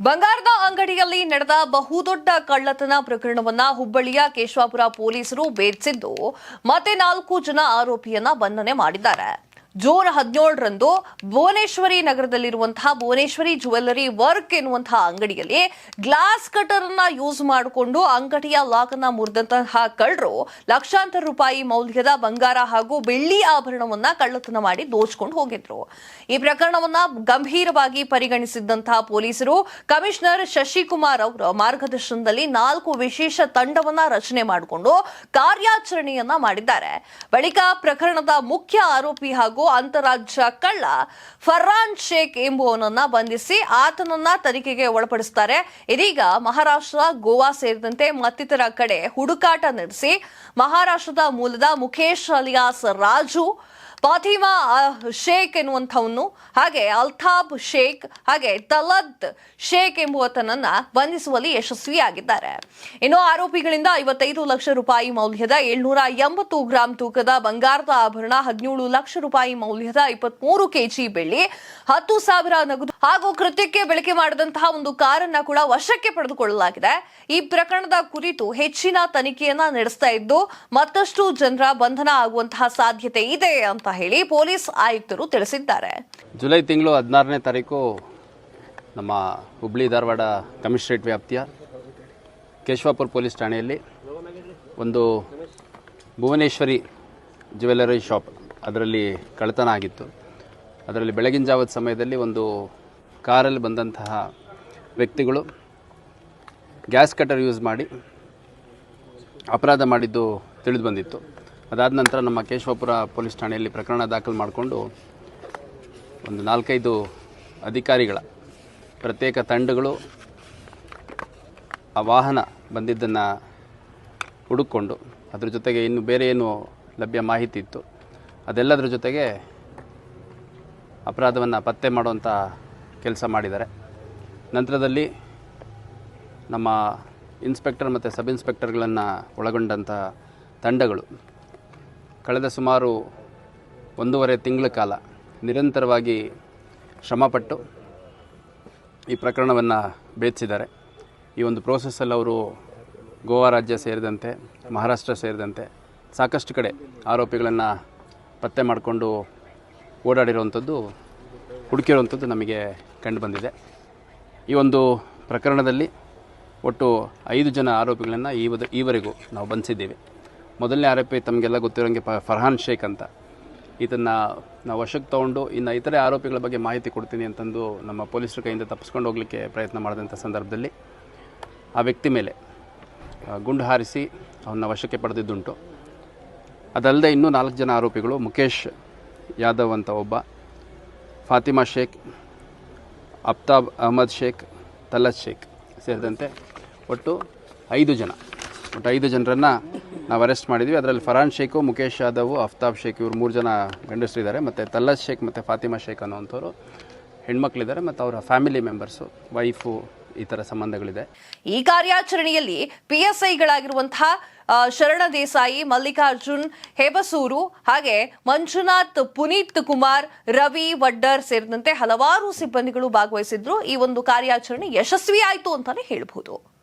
ಬಂಗಾರದ ಅಂಗಡಿಯಲ್ಲಿ ನಡೆದ ಬಹುದೊಡ್ಡ ಕಳ್ಳತನ ಪ್ರಕರಣವನ್ನ ಹುಬ್ಬಳ್ಳಿಯ ಕೇಶವಾಪುರ ಪೊಲೀಸರು ಭೇದಿಸಿದ್ದು ಮತ್ತೆ ನಾಲ್ಕು ಜನ ಆರೋಪಿಯನ್ನ ಬಂಧನೆ ಮಾಡಿದ್ದಾರೆ. ಜೂನ್ ಹದಿನೇಳರಂದು ಭುವನೇಶ್ವರಿ ನಗರದಲ್ಲಿರುವಂತಹ ಭುವನೇಶ್ವರಿ ಜುವೆಲ್ಲರಿ ವರ್ಕ್ ಎನ್ನುವಂತಹ ಅಂಗಡಿಯಲ್ಲಿ ಗ್ಲಾಸ್ ಕಟರ್ ಅನ್ನ ಯೂಸ್ ಮಾಡಿಕೊಂಡು ಅಂಗಡಿಯ ಲಾಕ್ ಅನ್ನ ಮುರಿದಂತಹ ಕಳ್ಳರು ಲಕ್ಷಾಂತರ ರೂಪಾಯಿ ಮೌಲ್ಯದ ಬಂಗಾರ ಹಾಗೂ ಬೆಳ್ಳಿ ಆಭರಣವನ್ನ ಕಳ್ಳತನ ಮಾಡಿ ದೋಚ್ಕೊಂಡು ಹೋಗಿದ್ರು. ಈ ಪ್ರಕರಣವನ್ನ ಗಂಭೀರವಾಗಿ ಪರಿಗಣಿಸಿದ್ದಂತಹ ಪೊಲೀಸರು ಕಮಿಷನರ್ ಶಶಿಕುಮಾರ್ ಅವರ ಮಾರ್ಗದರ್ಶನದಲ್ಲಿ ನಾಲ್ಕು ವಿಶೇಷ ತಂಡವನ್ನ ರಚನೆ ಮಾಡಿಕೊಂಡು ಕಾರ್ಯಾಚರಣೆಯನ್ನ ಮಾಡಿದ್ದಾರೆ. ಬಳಿಕ ಪ್ರಕರಣದ ಮುಖ್ಯ ಆರೋಪಿ ಹಾಗೂ ಅಂತಾರಾಜ್ಯ ಕಳ್ಳ ಫರ್ರಾನ್ ಶೇಖ್ ಎಂಬುವನನ್ನ ಬಂಧಿಸಿ ಆತನನ್ನ ತನಿಖೆಗೆ ಒಳಪಡಿಸುತ್ತಾರೆ ಇದೀಗ ಮಹಾರಾಷ್ಟ್ರ, ಗೋವಾ ಸೇರಿದಂತೆ ಮತ್ತಿತರ ಕಡೆ ಹುಡುಕಾಟ ನಡೆಸಿ ಮಹಾರಾಷ್ಟ್ರದ ಮೂಲದ ಮುಖೇಶ್ ಅಲಿಯಾಸ್ ರಾಜು ಫಾತಿಮಾ ಶೇಖ್ ಎನ್ನುವಂಥವನ್ನು ಹಾಗೆ ಅಲ್ತಾಬ್ ಶೇಖ್, ಹಾಗೆ ತಲದ್ ಶೇಖ್ ಎಂಬುವತನನ್ನ ಬಂಧಿಸುವಲ್ಲಿ ಯಶಸ್ವಿಯಾಗಿದ್ದಾರೆ. ಇನ್ನು ಆರೋಪಿಗಳಿಂದ ಐವತ್ತೈದು ಲಕ್ಷ ರೂಪಾಯಿ ಮೌಲ್ಯದ ಏಳ್ನೂರ ಎಂಬತ್ತು ಗ್ರಾಂ ತೂಕದ ಬಂಗಾರದ ಆಭರಣ, ಹದಿನೇಳು ಲಕ್ಷ ರೂಪಾಯಿ ಮೌಲ್ಯದ ಇಪ್ಪತ್ಮೂರು ಕೆಜಿ ಬೆಳ್ಳಿ, ಹತ್ತು ಸಾವಿರ ನಗದು ಹಾಗೂ ಕೃತ್ಯಕ್ಕೆ ಬಳಕೆ ಮಾಡಿದಂತಹ ಒಂದು ಕಾರನ್ನ ಕೂಡ ವಶಕ್ಕೆ ಪಡೆದುಕೊಳ್ಳಲಾಗಿದೆ. ಈ ಪ್ರಕರಣದ ಕುರಿತು ಹೆಚ್ಚಿನ ತನಿಖೆಯನ್ನ ನಡೆಸ್ತಾ ಇದ್ದು ಮತ್ತಷ್ಟು ಜನರ ಬಂಧನ ಆಗುವಂತಹ ಸಾಧ್ಯತೆ ಇದೆ ಅಂತ ಹೇಳಿ ಪೊಲೀಸ್ ಆಯುಕ್ತರು ತಿಳಿಸಿದ್ದಾರೆ. ಜುಲೈ ತಿಂಗಳು ಹದಿನಾರನೇ ತಾರೀಕು ನಮ್ಮ ಹುಬ್ಳಿ ಧಾರವಾಡ ಕಮಿಷನರೇಟ್ ವ್ಯಾಪ್ತಿಯ ಕೇಶವಾಪುರ ಪೊಲೀಸ್ ಠಾಣೆಯಲ್ಲಿ ಒಂದು ಭುವನೇಶ್ವರಿ ಜ್ಯುವೆಲರಿ ಶಾಪ್ ಅದರಲ್ಲಿ ಕಳ್ಳತನ ಆಗಿತ್ತು. ಅದರಲ್ಲಿ ಬೆಳಗಿನ ಜಾವದ ಸಮಯದಲ್ಲಿ ಒಂದು ಕಾರಲ್ಲಿ ಬಂದಂತಹ ವ್ಯಕ್ತಿಗಳು ಗ್ಯಾಸ್ ಕಟರ್ ಯೂಸ್ ಮಾಡಿ ಅಪರಾಧ ಮಾಡಿದ್ದು ತಿಳಿದು ಬಂದಿತ್ತು. ಅದಾದ ನಂತರ ನಮ್ಮ ಕೇಶವಪುರ ಪೊಲೀಸ್ ಠಾಣೆಯಲ್ಲಿ ಪ್ರಕರಣ ದಾಖಲು ಮಾಡಿಕೊಂಡು ಒಂದು ನಾಲ್ಕೈದು ಅಧಿಕಾರಿಗಳ ಪ್ರತ್ಯೇಕ ತಂಡಗಳು ಆ ವಾಹನ ಬಂದಿದ್ದನ್ನು ಹುಡುಕೊಂಡು ಅದ್ರ ಜೊತೆಗೆ ಇನ್ನು ಬೇರೆ ಏನು ಲಭ್ಯ ಮಾಹಿತಿ ಇತ್ತು, ಅದೆಲ್ಲದರ ಜೊತೆಗೆ ಅಪರಾಧವನ್ನು ಪತ್ತೆ ಮಾಡುವಂಥ ಕೆಲಸ ಮಾಡಿದ್ದಾರೆ. ನಂತರದಲ್ಲಿ ನಮ್ಮ ಇನ್ಸ್ಪೆಕ್ಟರ್ ಮತ್ತು ಸಬ್ ಇನ್ಸ್ಪೆಕ್ಟರ್ಗಳನ್ನು ಒಳಗೊಂಡಂಥ ತಂಡಗಳು ಕಳೆದ ಸುಮಾರು ಒಂದೂವರೆ ತಿಂಗಳ ಕಾಲ ನಿರಂತರವಾಗಿ ಶ್ರಮಪಟ್ಟು ಈ ಪ್ರಕರಣವನ್ನು ಭೇದಿಸಿದ್ದಾರೆ ಈ ಒಂದು ಪ್ರೋಸೆಸ್ಸಲ್ಲಿ ಅವರು ಗೋವಾ ರಾಜ್ಯ ಸೇರಿದಂತೆ, ಮಹಾರಾಷ್ಟ್ರ ಸೇರಿದಂತೆ ಸಾಕಷ್ಟು ಕಡೆ ಆರೋಪಿಗಳನ್ನು ಪತ್ತೆ ಮಾಡಿಕೊಂಡು ಓಡಾಡಿರುವಂಥದ್ದು, ಹುಡುಕಿರುವಂಥದ್ದು ನಮಗೆ ಕಂಡು ಬಂದಿದೆ. ಈ ಒಂದು ಪ್ರಕರಣದಲ್ಲಿ ಒಟ್ಟು ಐದು ಜನ ಆರೋಪಿಗಳನ್ನು ಈವದ ಈವರೆಗೂ ನಾವು ಬಂಧಿಸಿದ್ದೇವೆ. ಮೊದಲನೇ ಆರೋಪಿ ತಮಗೆಲ್ಲ ಗೊತ್ತಿರೋಂಗೆ ಫರ್ಹಾನ್ ಶೇಖ್ ಅಂತ. ಇದನ್ನು ನಾವು ವಶಕ್ಕೆ ತೊಗೊಂಡು ಇನ್ನು ಇತರೆ ಆರೋಪಿಗಳ ಬಗ್ಗೆ ಮಾಹಿತಿ ಕೊಡ್ತೀನಿ ಅಂತಂದು ನಮ್ಮ ಪೊಲೀಸರ ಕೈಯಿಂದ ತಪ್ಪಿಸ್ಕೊಂಡು ಹೋಗಲಿಕ್ಕೆ ಪ್ರಯತ್ನ ಮಾಡಿದಂಥ ಸಂದರ್ಭದಲ್ಲಿ ಆ ವ್ಯಕ್ತಿ ಮೇಲೆ ಗುಂಡು ಹಾರಿಸಿ ಅವನ್ನ ವಶಕ್ಕೆ ಪಡೆದಿದ್ದುಂಟು. ಅದಲ್ಲದೆ ಇನ್ನೂ ನಾಲ್ಕು ಜನ ಆರೋಪಿಗಳು ಮುಖೇಶ್ ಯಾದವ್ ಅಂತ ಒಬ್ಬ, ಫಾತಿಮಾ ಶೇಖ್ ಅಫ್ತಾಬ್ ಅಹಮದ್ ಶೇಖ್ ತಲತ್ ಶೇಖ್ ಸೇರಿದಂತೆ ಒಟ್ಟು ಐದು ಜನ. ಒಟ್ಟು ಐದು ಜನರನ್ನು ನಾವು ಅರೆಸ್ಟ್ ಮಾಡಿದ್ವಿ. ಅದರಲ್ಲಿ ಫರಾನ್ ಶೇಖು ಮುಖೇಶ್ ಯಾದವ್, ಅಫ್ತಾಬ್ ಶೇಖ್ ಇವರು ಮೂರು ಜನ ಗಂಡಸರಿದ್ದಾರೆ. ಮತ್ತು ತಲ್ಲತ್ ಶೇಖ್ ಮತ್ತು ಫಾತಿಮಾ ಶೇಖ್ ಅನ್ನೋವಂಥವ್ರು ಹೆಣ್ಮಕ್ಳಿದ್ದಾರೆ. ಮತ್ತು ಅವರ ಫ್ಯಾಮಿಲಿ ಮೆಂಬರ್ಸು ವೈಫು ಈ ಥರ ಸಂಬಂಧಗಳಿದೆ. ಈ ಕಾರ್ಯಾಚರಣೆಯಲ್ಲಿ ಪಿ ಎಸ್ ಐಗಳಾಗಿರುವಂತಹ ಶರಣ ದೇಸಾಯಿ, ಮಲ್ಲಿಕಾರ್ಜುನ್, ಹೇಬಸೂರು, ಹಾಗೆ ಮಂಜುನಾಥ್, ಪುನೀತ್ ಕುಮಾರ್, ರವಿ ವಡ್ಡರ್ ಸೇರಿದಂತೆ ಹಲವಾರು ಸಿಬ್ಬಂದಿಗಳು ಭಾಗವಹಿಸಿದ್ರು. ಈ ಒಂದು ಕಾರ್ಯಾಚರಣೆ ಯಶಸ್ವಿಯಾಯಿತು ಅಂತಾನೆ ಹೇಳ್ಬಹುದು.